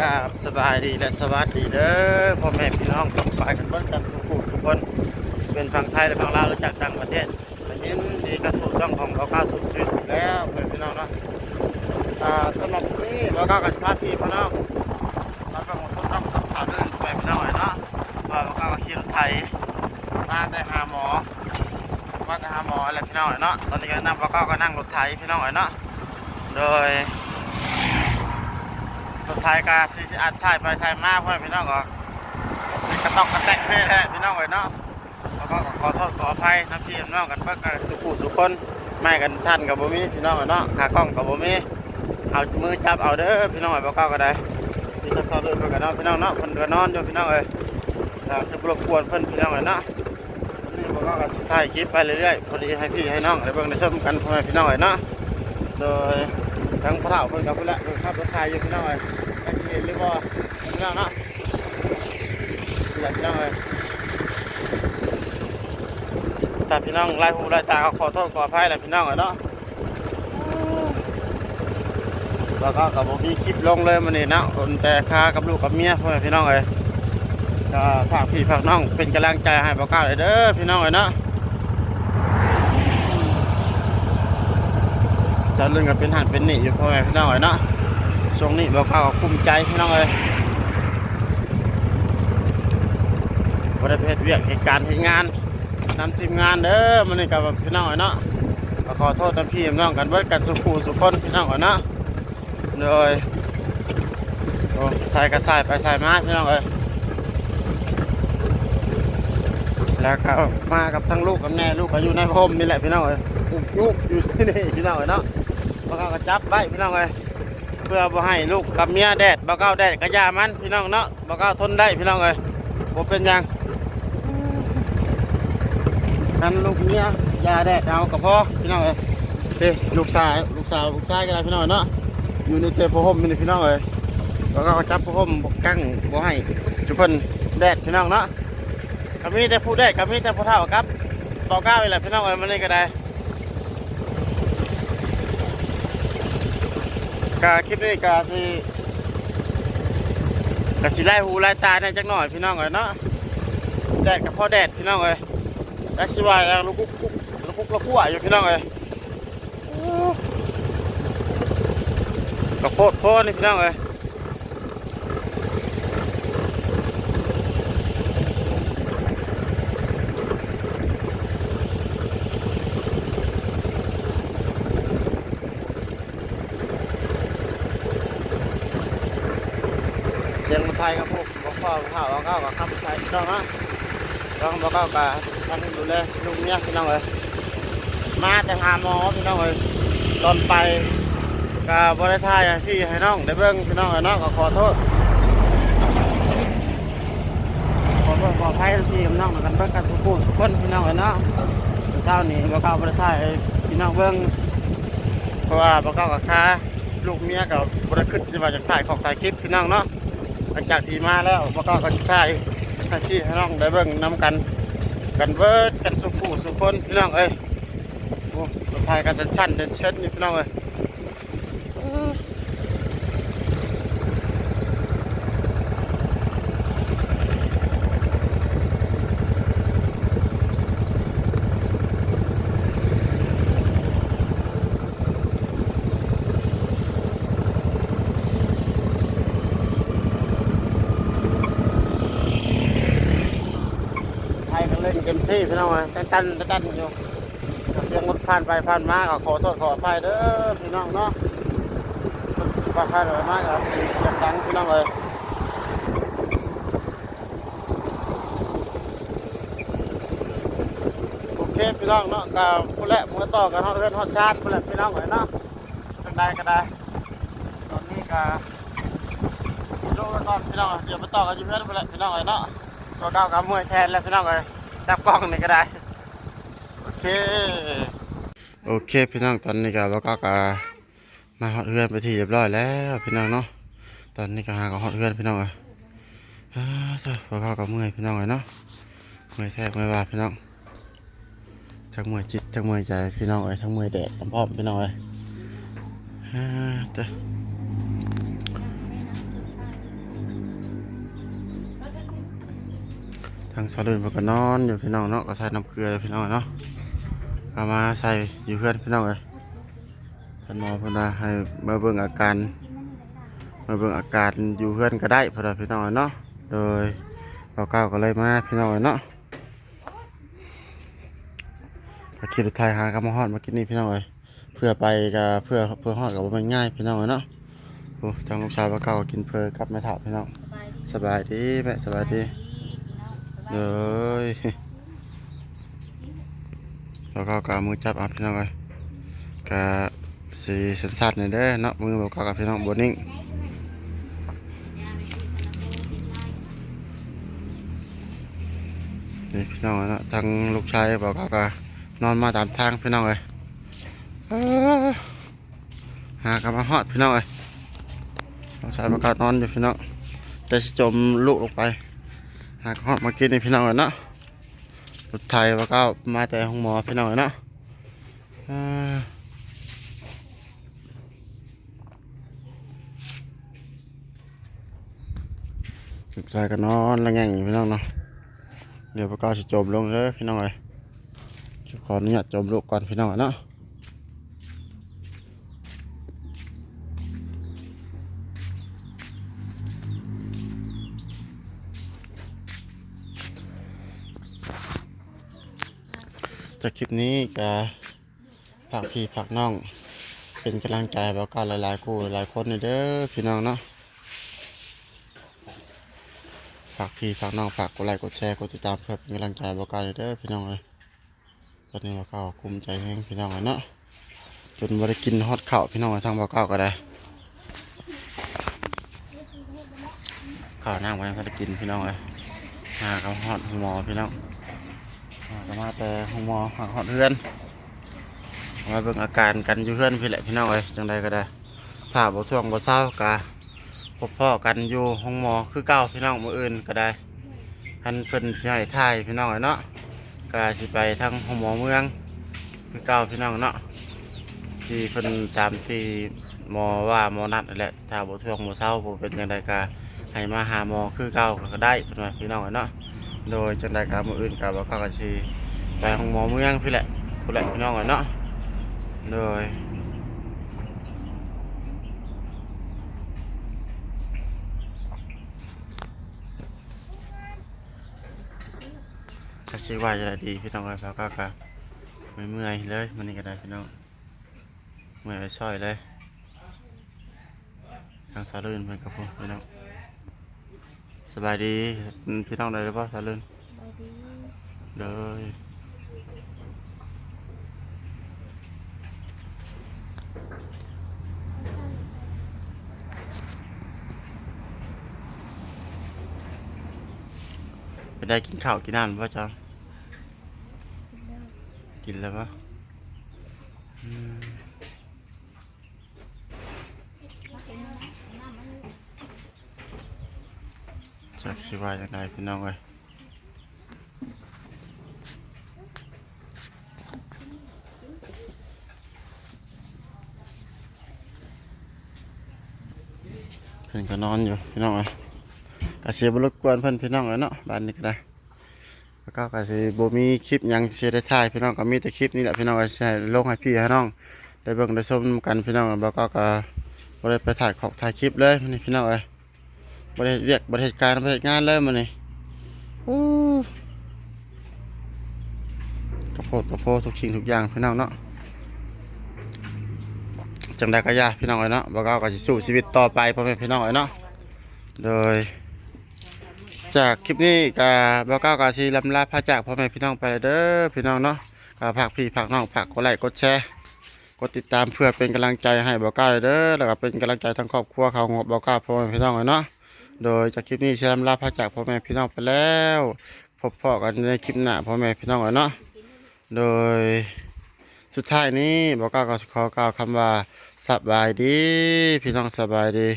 กับสบายดีและสวัสดีเด้อพ่อแม่พี่น้องกับฝ่ายกันเบิ้กันสุขุทุกคน เป็นฝั่งไทยและฝั่งลาวและจากต่างประเทศก็ยินดีกับสู่ช่องของเราก้าวสุดชีวิตอีกแล้วเพื่อนพี่น้องเนาะสำหรับวันนี้เราก้าวกับสภาพี่พี่น้องมาฟังคนต้องกับสาวเดินไปพี่น้องหน่อยเนาะเราก้ากับขี่รถไถมาแต่หาหมอมาแต่หาหมออะไรพี่น้องหน่อยเนาะตอนนี้ก็นั่งเราก้าก็นั่งรถไถพี่น้องหน่อยเนาะโดย สุดท้ายก็สิอัดใช่ไปใช่มากเพื่อนพี่น้องก็สิกระตอกกระแตกแท้แท้พี่น้องเลยเนาะแล้วก็ขอโทษขออภัยน้ำพี่น้องกันเพื่อกันสุขุสุขคนไม่กันสั้นกับบ่มีพี่น้องเลยเนาะขากล้องกับบ่มีเอามือจับเอาเด้อพี่น้องเลยบ่เก้าก็ได้พี่จะสอบเรื่องเพื่อนกันเนาะพี่น้องเนาะเพิ่นก็นอนอยู่พี่น้องเลยเราจะรบกวนเพิ่นพี่น้องเลยเนาะนี่บ่ก้าก็ถ่ายคลิปไปเรื่อยๆพอดีให้พี่ให้น้องได้เบิ่งได้ชมกันพ่อแม่พี่น้องเลยเนาะโดย ทั้งพระเฒ่าเพิ่นกับเพิ่นละครับรถไทยอยู่พี่น้องเลยไอ้เห็นหรือบ่พี่น้องเนาะพี่น้องเลยถ้าพี่น้องไล่หูไล่ตาก็ขอโทษขออภัยแหละพี่น้องเลยเนาะแล้วก็กับผมมีคลิปลงเลยมันนี่นะคนแต่ค่ากับลูกกับเมียพ่อพี่น้องเลยก็ฝากพี่ฝากน้องเป็นกำลังใจให้บ่าวก้าวเลยเด้อพี่น้องเลยเนาะ สาวเรื่องก็เป็นหันเป็นหนีอยู่พ่อแม่พี่น้องเลยเนาะช่วงนี้บอกเขาคุ้มใจพี่น้องเลยบริเพศเวียกเหตุการณ์เหตุงานนำทีมงานเด้อมันนี่กับพี่น้องเลยเนาะก็ขอโทษน้ำพี่น้องกันเบิดกันสุขูสุคนพี่น้องเลยเนาะเลยโอ้ถ่ายกระสายไปสายมาพี่น้องเลยแล้วก็มากับทั้งลูกกับแม่ลูกก็อยู่ในพรมนี่แหละพี่น้องเลยอุกยุกอยู่ที่นี่พี่น้องเลยเนาะ แล้วก็จับไว้พี่น้องเลยเพื่อบ่ให้ลูกกับเมียแดดบ่เก้าแดดก็ยามันพี่น้องเนาะบ่เก้าทนได้พี่น้องเอ้ยบ่เป็นหยังนั่นลูกเมียยาแดดเอาก็พอพี่น้องเอ้ยเด้ลูกชายลูกสาวลูกชายก็ได้พี่น้องเนาะอยู่ในเตะผ้าห่มนี่พี่น้องเอ้ยบ่เก้าก็จับผ้าห่มบ่กั้งบ่ให้ทุกคนแดดพี่น้องเนาะก็มีแต่ผู้แดดก็มีแต่ผู้เฒ่าครับบ่เก้านี่แหละพี่น้องเอ้ยมันนี่ก็ได้ กาคลิปนี้ก็สิก็สิไล่หูไล่ตาได้จักหน่อยพี่น้องเอ้ยเนาะแดดกับพ่อแดดพี่น้องเอ้ยแล้วสิว่าแล้วลูกกุ๊กกุ๊กลูกกุ๊กลูกกั่วอยู่พี่น้องเอ้ยกระโพดโพดนี่พี่น้องเอ้ย เสียงมันไทยกับพวกบอกพ่อบอกข้าวบอกข้าวกับข้าวไทยพี่น้องนะต้องบอกข้าวกับท่านดูแลลูกเมียพี่น้องเอ้ยมาแต่หาหมอพี่น้องเอ้ยตอนไปกับบริทายให้พี่ให้น้องได้เบิ่งพี่น้องเอ้ยเนาะก็ขอโทษขอโทษขอภัยที่พี่น้องกันเบิ่งกันทุกผู้ทุกคนพี่น้องเอ้ยเนาะเช้านี้บอกข้าวบริทายให้พี่น้องเบิ่งเพราะว่าบอกข้าวกับค้าลูกเมียกับบริขึ้นที่ว่าจะถ่ายของถ่ายคลิปพี่น้องเนาะ ลังจากที่มาแล้วมากก็ก็ใช้ที่น้องได้เบิ่งน้ำกัน กันเบิดกันสุขูสุขคนพี่น้องเอ้ยโอ้รถไฟกันจะชั้นจะเช็ดนี่พี่น้องเอ้ย เต็มที่พี่น้องเอ้ยตันตันตันตันอยู่เสียงรถผ่านไปผ่านมาก็ขอโทษขออภัยเด้อพี่น้องเนาะผ่านผ่านไปมากครับเสียงดังพี่น้องเอ้ยโอเคพี่น้องเนาะกับผู้แหละมือต่อกันฮอดเรือนฮอดชาติผู้แหละพี่น้องเอ้ยเนาะจังใดก็ได้ตอนนี้ก็โยกไว้ก่อนพี่น้องเดี๋ยวไปต่อกันอยี่เพื่อนผู้แหละพี่น้องเอ้ยเนาะตัวเก้ากับมวยแทนแล้วพี่น้องเอ้ย จับกล้องนี่ก็ได้ โอเค โอเค พี่น้องตอนนี้ก็บ่ก็ก็มาฮอดเฮือนไปที่เรียบร้อยแล้วพี่น้องเนาะ ตอนนี้ก็หาก็ฮอดเฮือนพี่น้องเอ้ยอ่าเจ้าบ่ก็กับมวยพี่น้องเอ้ยเนาะมวยแทบมวยว่าพี่น้อง ทั้งมวยจิตทั้งมวยใจพี่น้องเอ้ยทั้งมวยแดดทั้งพร้อมพี่น้องเอ้ยอ่าเจ้ ทางสะเดินเพิ่นก็นอนอยู่พี่น้องเนาะก็ใส่น้ำเกลือพี่น้องเนาะเอามาใส่อยู่เพื่อนพี่น้องเอ้ยท่านหมอพนาให้มาเบิ่งอาการมาเบิ่งอาการอยู่เพื่อนก็ได้พอดพี่น้องเนาะโดยเราก้าวก็เลยมาพี่น้องเนาะก็ขี่รถไทยหากำมาฮอดมากินนี่พี่น้องเอ้ยเพื่อไปกับเพื่อเพื่อฮอดกับวันง่ายพี่น้องเนาะโอ้ทางลูกชายว่าเก่ากินเพอกลับไม่ถาพี่น้องสบายดีแม่สบายดี เด้ยแล้วก็กามือจับอาพี่น้องเอ้ยกะสีสันสัดนี่เด้อเนาะมือบอกกับพี่น้องบนิ่งนี่พี่น้องเนาะทางลูกชายบอกเขาก็นอนมาตามทางพี่น้องเลยหากับมาฮอดพี่น้องเลยลูกชายบอกเขานอนอยู่พี่น้องจะจมลูกลงไป หากฮอดมากินนี่พี่น้องเลยเนาะรถไทยบอกเขามาแต่ห้องหมอพี่น้องเลยเนาะเอ้อลูกชายก็นอนละแง่งพี่น้องเนาะเดี๋ยวประกาศสิจมลงเลยพี่น้องเอ้ยขออนุญาตจมลูกก่อนพี่น้องเนาะ จากคลิปนี้ก็ฝากพี่ฝากน้อง เป็นกำลังใจแล้วก็หลายๆคู่หลายๆคนเด้อพี่น้องเนาะฝากพี่ฝากน้องฝากกดไลค์กดแชร์กดติดตามเพื่อเป็นกำลังใจบอกกันเด้อพี่น้องเลยตอนนี้บอกเก้าคุมใจแห้งพี่น้องเลยเนาะจนบริกินฮอดข้าวพี่น้องทางบอกเก้าก็ได้ข้าวนั่งไว้ก็ได้กินพี่น้องเลยหากับฮอดหมอพี่น้อง กับมาแต่หงหมอหาฮอดเพื่อนมาเบิ่งอาการกันอยู่เพื่อนพี่แหละพี่น้องเลยจังใดก็ได้ถ้าบ่ท่วงบ่เศร้ากะพบพ่อกันอยู่ห้องหมอคือเก้าพี่น้องมืออื่นก็ได้ท่านเพิ่นสิให้ทายพี่น้องเลยเนาะก็สิไปทางห้องหมอเมือง คือเก้าพี่น้องเนาะที่เพิ่นตามที่หมอว่าหมอนัดนั่นแหละถ้าบ่ท่วงบ่เศร้าบ่เป็นจังไดก็ให้มาหาหมอคือเก้าก็ได้เพิ่นว่าพี่น้องเลยเนาะ โดยจังไดก็มืออื่นก็บ่เข้าก็สิไปห้องหมอเมืองพี่แหละผู้แหละพี่น้องเนาะโดยก็คิดว่าจะได้ดีพี่น้องเอ้ยแล้วก็ก็ไม่เมื่อยเลยมันนี่ก็ได้พี่น้องเมื่อยไปช่อยเลยทางสาลื่นเพื่อนกับพี่น้อง สบายดีพี่น้องได้หรือเปล่าสาลื่นเลยไปได้กินข้าวกินน้ำป่ะจ๊ะกินแล้วปะอืม จักสิว่ายังไงพี่น้องเอ้ยเพิ่นก็นอนอยู่พี่น้องเอ้ยกะเสียบรบกวนเพิ่นพี่น้องเอ้ยเนาะบ้านนี้ก็ได้แล้วก็กสิบ่มีคลิปหยังเสียได้ถ่ายพี่น้องก็มีแต่คลิปนี้แหละพี่น้องก็สิให้ลงให้พี่ให้น้องได้เบิ่งได้ชมกันพี่น้องแล้วก็ก็บ่ได้ไปถ่ายของถ่ายคลิปเลยนี้พี่น้องเอ้ย บ่ได้เฮ็ดเวียกบ่ได้เฮ็ดการบ่ได้เฮ็ดงานเลยมื้อนี้อู้กระโพดกระโพดทุกสิ่งทุกอย่างพี่น้องเนาะจังไดก็ยาพี่น้องเอ้ยเนาะบ่ก็ก็สิสู้ชีวิตต่อไปพ่อแม่พี่น้องเอ้ยเนาะโดย จากคลิปนี้กับ่าวก้าวกาซีลำลาพาจากพ่อแม่พี่น้องไปเลยเด้อพี่น้องเนาะก็ฝากพี่ฝากน้องฝากกดไลค์กดแชร์กดติดตามเพื่อเป็นกำลังใจให้บ่าวก้าวเลยเด้อแล้วก็เป็นกำลังใจทั้งครอบครัวเขางบ่าวก้าวพ่อแม่พี่น้องเลยเนาะ โดยจากคลิปนี้เชิญลาพระจากพ่อแม่พี่น้องไปแล้วพบพ่อกันในคลิปหน้าพ่อแม่พี่น้องเลยเนาะโดยสุดท้ายนี้บอกก้าวก็ขอกล่าวคำว่าสบายดี พี่น้องสบายดี